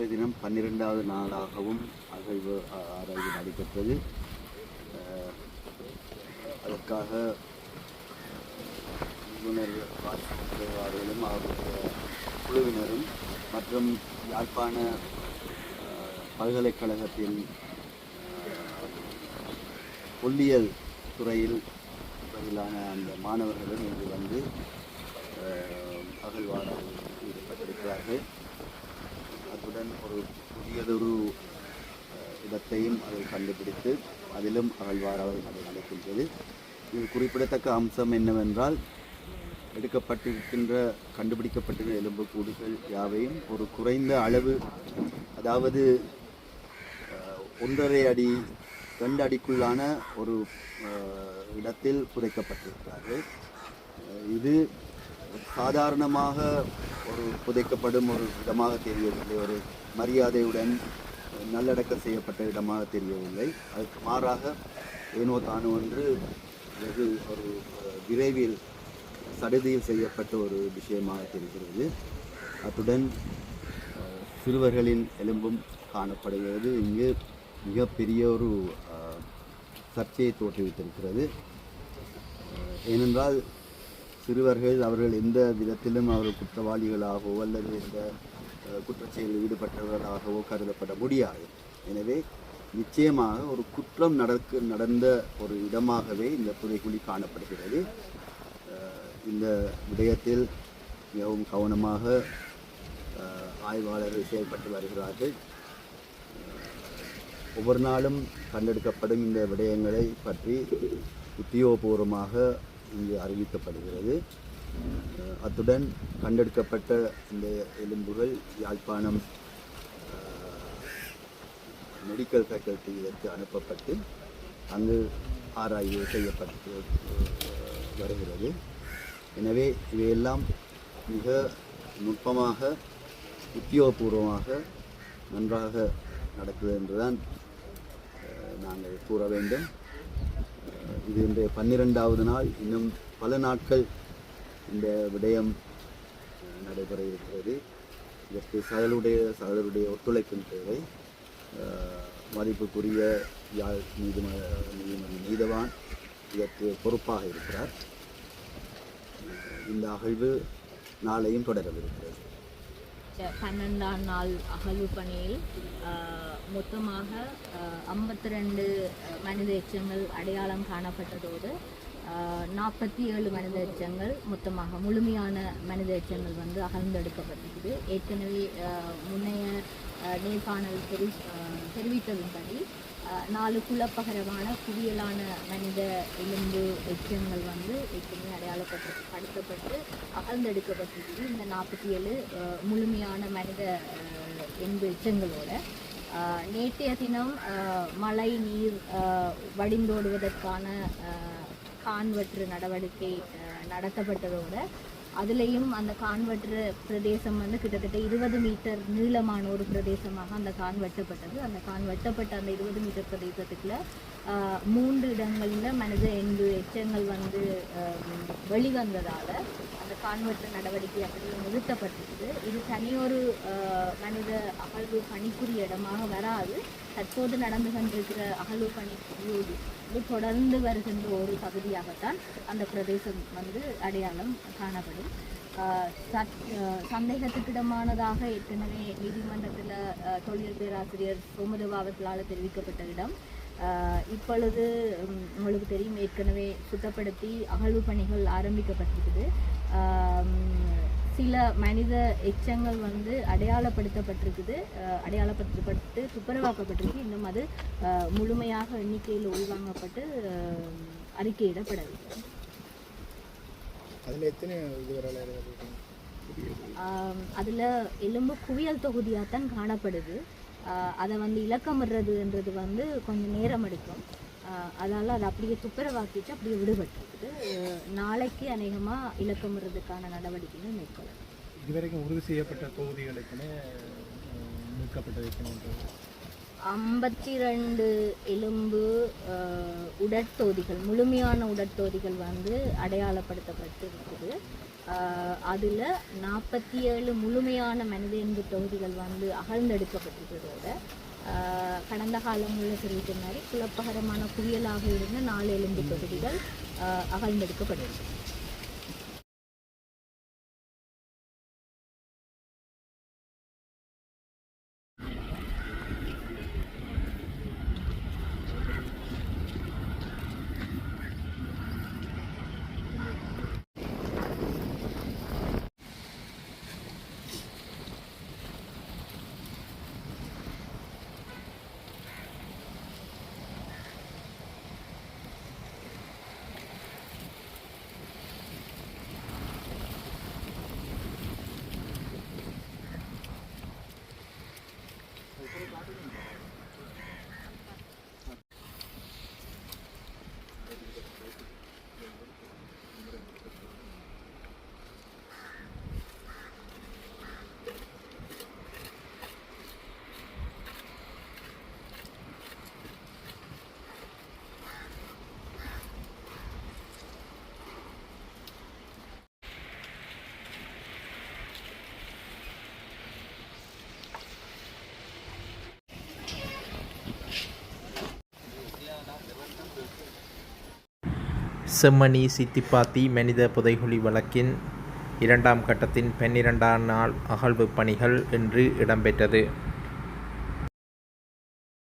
இன்றைய தினம் பன்னிரெண்டாவது நாளாகவும் அகழ்வு ஆராய்ச்சி ஆராய்வு நடைபெற்றது அதற்காக நிபுணர் வாசிப்பாளர்களும் அவருடைய குழுவினரும் மற்றும் யாழ்ப்பாண பல்கலைக்கழகத்தின் அஹ், துறையில் துறையிலான அந்த மாணவர்களும் இங்கு வந்து அஹ், அகழ்வாராய்வில் ஈடுபட்டிருக்கிறார்கள். அத்துடன் ஒரு புதியதொரு இடத்தையும் அதை கண்டுபிடித்து அதிலும் அகழ்வாராய்வு நட- நடக்கின்றது. இது குறிப்பிடத்தக்க அம்சம் என்னவென்றால் எடுக்கப்பட்டிருக்கின்ற கண்டுபிடிக்கப்பட்டிருக்கிற எலும்புக்கூடுகள் யாவையும் ஒரு குறைந்த அளவு அதாவது ஒன்றரை அடி ரெண்டு அடிக்குள்ளான ஒரு இடத்தில் புதைக்கப்பட்டிருக்கிறார்கள். இது சாதாரணமாக ஒரு புதைக்கப்படும் ஒரு இடமாக தெரியவில்லை. ஒரு மரியாதையுடன் நல்லடக்கம் செய்யப்பட்ட இடமாக தெரியவில்லை. அதுக்கு மாறாக ஏனோ தானோ என்று வெகு ஒரு விரைவில் சடுதியில் செய்யப்பட்ட ஒரு விஷயமாக தெரிகிறது. அத்துடன் சிறுவர்களின் எலும்பும் காணப்படுகிறது. இங்கு மிகப்பெரிய ஒரு சர்ச்சையை தோற்றுவித்திருக்கிறது. ஏனென்றால் சிறுவர்கள் அவர்கள் எந்த விதத்திலும் அவர்கள் குற்றவாளிகளாகவோ அல்லது எந்த குற்றச்செயலில் ஈடுபட்டவர்களாகவோ கருதப்பட முடியாது. எனவே நிச்சயமாக ஒரு குற்றம் நடக்க நடந்த ஒரு இடமாகவே இந்த புதைக்குழி காணப்படுகிறது. இந்த விடயத்தில் மிகவும் கவனமாக ஆய்வாளர்கள் செயல்பட்டு வருகிறார்கள். ஒவ்வொரு நாளும் கண்டெடுக்கப்படும் இந்த விடயங்களை பற்றி உத்தியோகபூர்வமாக இங்கு அறிவிக்கப்படுகிறது. அத்துடன் கண்டெடுக்கப்பட்ட இந்த எலும்புகள் யாழ்ப்பாணம் மெடிக்கல் ஃபேக்கல்ட்டி இதற்கு அனுப்பப்பட்டு அங்கு ஆராய்வு செய்யப்பட்டு வருகிறது. எனவே இவையெல்லாம் மிக நுட்பமாக உத்தியோகபூர்வமாக நன்றாக நடக்குது என்றுதான் நாங்கள் கூற வேண்டும். இது இன்றைய பன்னிரெண்டாவது நாள். இன்னும் பல நாட்கள் இந்த விடயம் நடைபெற இருக்கிறது. இதற்கு சகலுடைய சகலருடைய ஒத்துழைப்பின் தேவை. மதிப்புக்குரிய யாழ் நீதிமன்ற நீதிமன்ற நீதவான் இதற்கு பொறுப்பாக இருக்கிறார். இந்த அகழ்வு நாளையும் தொடரவிருக்கிறது. பன்னெண்டாம் நாள் அகழ்வு பணியில் மொத்தமாக ஐம்பத்தி ரெண்டு மனித எச்சங்கள் அடையாளம் காணப்பட்டதோடு நாற்பத்தி ஏழு மனித எச்சங்கள் மொத்தமாக முழுமையான மனித எச்சங்கள் வந்து அகழ்ந்தெடுக்கப்பட்டிருக்குது. ஏற்கனவே முன்னைய நேர்காணல் தெரி ஆஹ், தெரிவித்ததின்படி நாலு குலப்பகரமான குவியலான மனித எலும்பு எச்சங்கள் வந்து ஏற்கனவே அடையாளப்பட்டு படுத்தப்பட்டு அகழ்ந்தெடுக்கப்பட்டிருக்கு இந்த நாற்பத்தி ஏழு முழுமையான மனித எலும்பு எச்சங்களோட நேற்றைய தினம் மழை நீர் வடிந்தோடுவதற்கான கான்வற்று நடவடிக்கை நடத்தப்பட்டதோட அதுலேயும் அந்த கான்வெட்டு பிரதேசம் வந்து கிட்டத்தட்ட இருபது மீட்டர் நீளமான ஒரு பிரதேசமாக அந்த கான் வெட்டப்பட்டது. அந்த கான் வெட்டப்பட்ட அந்த இருபது மீட்டர் பிரதேசத்துக்குள்ள ஆஹ், மூன்று இடங்களில் மனித எண்பு எச்சங்கள் வந்து ஆஹ், வெளிவந்ததால் அந்த கான்வெட்டு நடவடிக்கை அப்படியே நிறுத்தப்பட்டிருக்குது. இது தனியொரு ஆஹ், மனித அகழ்வு பணிக்குரிய இடமாக வராது. தற்போது நடந்து கொண்டிருக்கிற அகழ்வு பணியோடு இது தொடர்ந்து வருகின்ற ஒரு பகுதியாகத்தான் அந்த பிரதேசம் வந்து அடையாளம் காணப்படும். சந்தேகத்துக்கிடமானதாக ஏற்கனவே நீதிமன்றத்தில் தொழில் பேராசிரியர் சோமதேவ அவர்களால் தெரிவிக்கப்பட்ட இடம். இப்பொழுது உங்களுக்கு தெரியும் ஏற்கனவே சுத்தப்படுத்தி அகழ்வு பணிகள் ஆரம்பிக்கப்பட்டிருக்குது. சில மனித எச்சங்கள் வந்து அடையாளப்படுத்தப்பட்டிருக்குது. அடையாளப்படுத்தப்பட்டு துப்புரவாக்கப்பட்டிருக்கு. இன்னும் அது முழுமையாக எண்ணிக்கையில் உள்வாங்கப்பட்டு அறிக்கையிடப்படவில்லை. அதில் எத்தனை அதில் எலும்பு குவியல் தொகுதியாக தான் காணப்படுது அதை வந்து இலக்கமிடுறதுன்றது வந்து கொஞ்சம் நேரம் எடுக்கும். அதால் அதை அப்படியே துப்புரவாக்கிட்டு அப்படியே விடுபட்டிருக்குது நாளைக்கு அநேகமாக இலக்கமிடுறதுக்கான நடவடிக்கைகள் மேற்கொள்ளணும் இதுவரைக்கும் உறுதி செய்யப்பட்ட தொகுதிகளுக்குமே ஐம்பத்தி ரெண்டு எலும்பு உடற்தொகுதிகள் முழுமையான உடற்தொகுதிகள் வந்து அடையாளப்படுத்தப்பட்டு இருக்குது அதில் நாற்பத்தி ஏழு முழுமையான மனித எண்பு தொகுதிகள் வந்து அகழ்ந்தெடுக்கப்பட்டிருக்கிறதோட கடந்த கடந்த காலங்களில் தெரிவித்த மாதிரி குழப்பகரமான குவியலாக இருந்த நாலு எலும்பு பகுதிகள் அகழ்ந்தெடுக்கப்படுகிறது அகழ்ந்தெடுக்கப்பட்டிருக்கு செம்மணி சித்திப்பாத்தி மனித புதைகுழி வழக்கின் இரண்டாம் கட்டத்தின் பன்னிரெண்டாம் நாள் அகழ்வு பணிகள் இன்று இடம்பெற்றது.